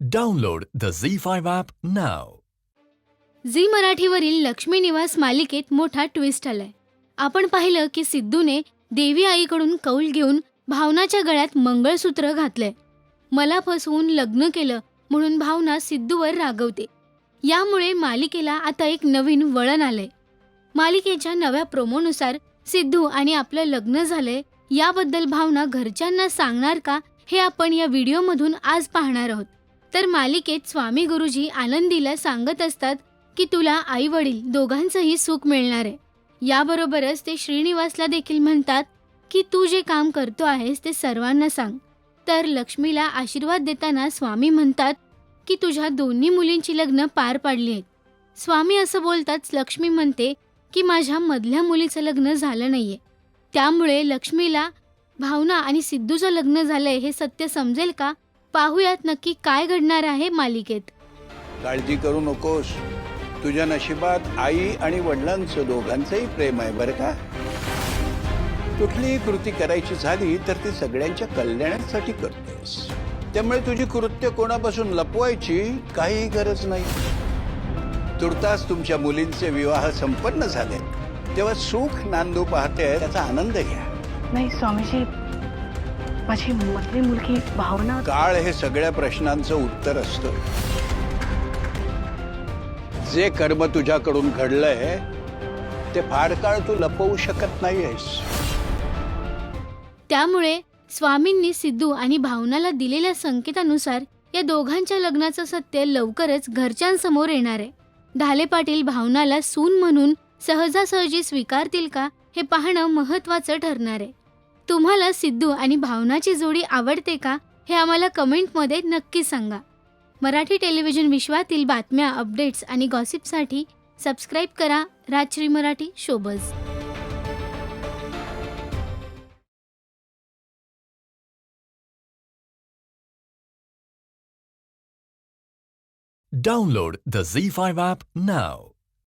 Download the Zee five app now Zee मराठीवरील लक्ष्मी निवास मालिकेत मोठा ट्विस्ट आलाय. आपण पाहिलं की सिद्धूने देवी आईकडून कौल घेऊन भावनाच्या गळ्यात मंगळसूत्र घातलंय. मला फसवून लग्न केलं म्हणून भावना सिद्धूवर रागवते. यामुळे मालिकेला आता एक नवीन वळण आलंय. मालिकेच्या नव्या प्रोमोनुसार सिद्धू आणि आपलं लग्न झालंय याबद्दल भावना घरच्यांना सांगणार का हे आपण या व्हिडिओमधून आज पाहणार आहोत. तर मालिकेत स्वामी गुरुजी आनंदीला सांगत असतात की तुला आई वडील दोघांचंही सुख मिळणार आहे. याबरोबरच ते श्रीनिवासला देखील म्हणतात की तू जे काम करतो आहेस ते सर्वांना सांग. तर लक्ष्मीला आशीर्वाद देताना स्वामी म्हणतात की तुझ्या दोन्ही मुलींची लग्न पार पाडली आहेत. स्वामी असं बोलताच लक्ष्मी म्हणते की माझ्या मधल्या मुलीचं लग्न झालं नाहीये. त्यामुळे लक्ष्मीला भावना आणि सिद्धूचं लग्न झालंय हे सत्य समजेल का? पाहूयात नक्की काय घडणार आहे मालिकेत. काळजी करू नकोस. तुझ्या नशिबात आई आणि वडिलांचं दोघांचंही प्रेम आहे बरं का? कुठलीही कृती करायची झाली तर ती सगळ्यांच्या कल्याणासाठी करतोस. त्यामुळे तुझी कृत्य कोणापासून लपवायची काही गरज नाही. तुर्तास तुमच्या मुलींचे विवाह संपन्न झाले तेव्हा सुख नांदू पाहते त्याचा आनंद घ्या. नाही स्वामीजी माझी मधली मुलगी भावना काळ हे सगळ्या प्रश्नांचं उत्तर असतं. जे कर्म तुझ्याकडून घडलंय ते फार काळ तू लपवू शकत नाहीयेस. त्यामुळे स्वामींनी सिद्धू आणि भावनाला दिलेल्या संकेतानुसार या दोघांच्या लग्नाचं सत्य लवकरच घरच्यांसमोर येणार आहे. ढाले पाटील भावनाला सून म्हणून सहजासहजी स्वीकारतील का हे पाहणं महत्त्वाचं ठरणार आहे. तुम्हाला सिद्धू आणि भावनाची जोडी आवडते का हे आम्हाला कमेंटमध्ये नक्की सांगा मराठी टेलिव्हिजन विश्वातील बातम्या अपडेट्स आणि गॉसिपसाठी सबस्क्राईब करा Rajshri Marathi showbuzz Download the Z5 app now.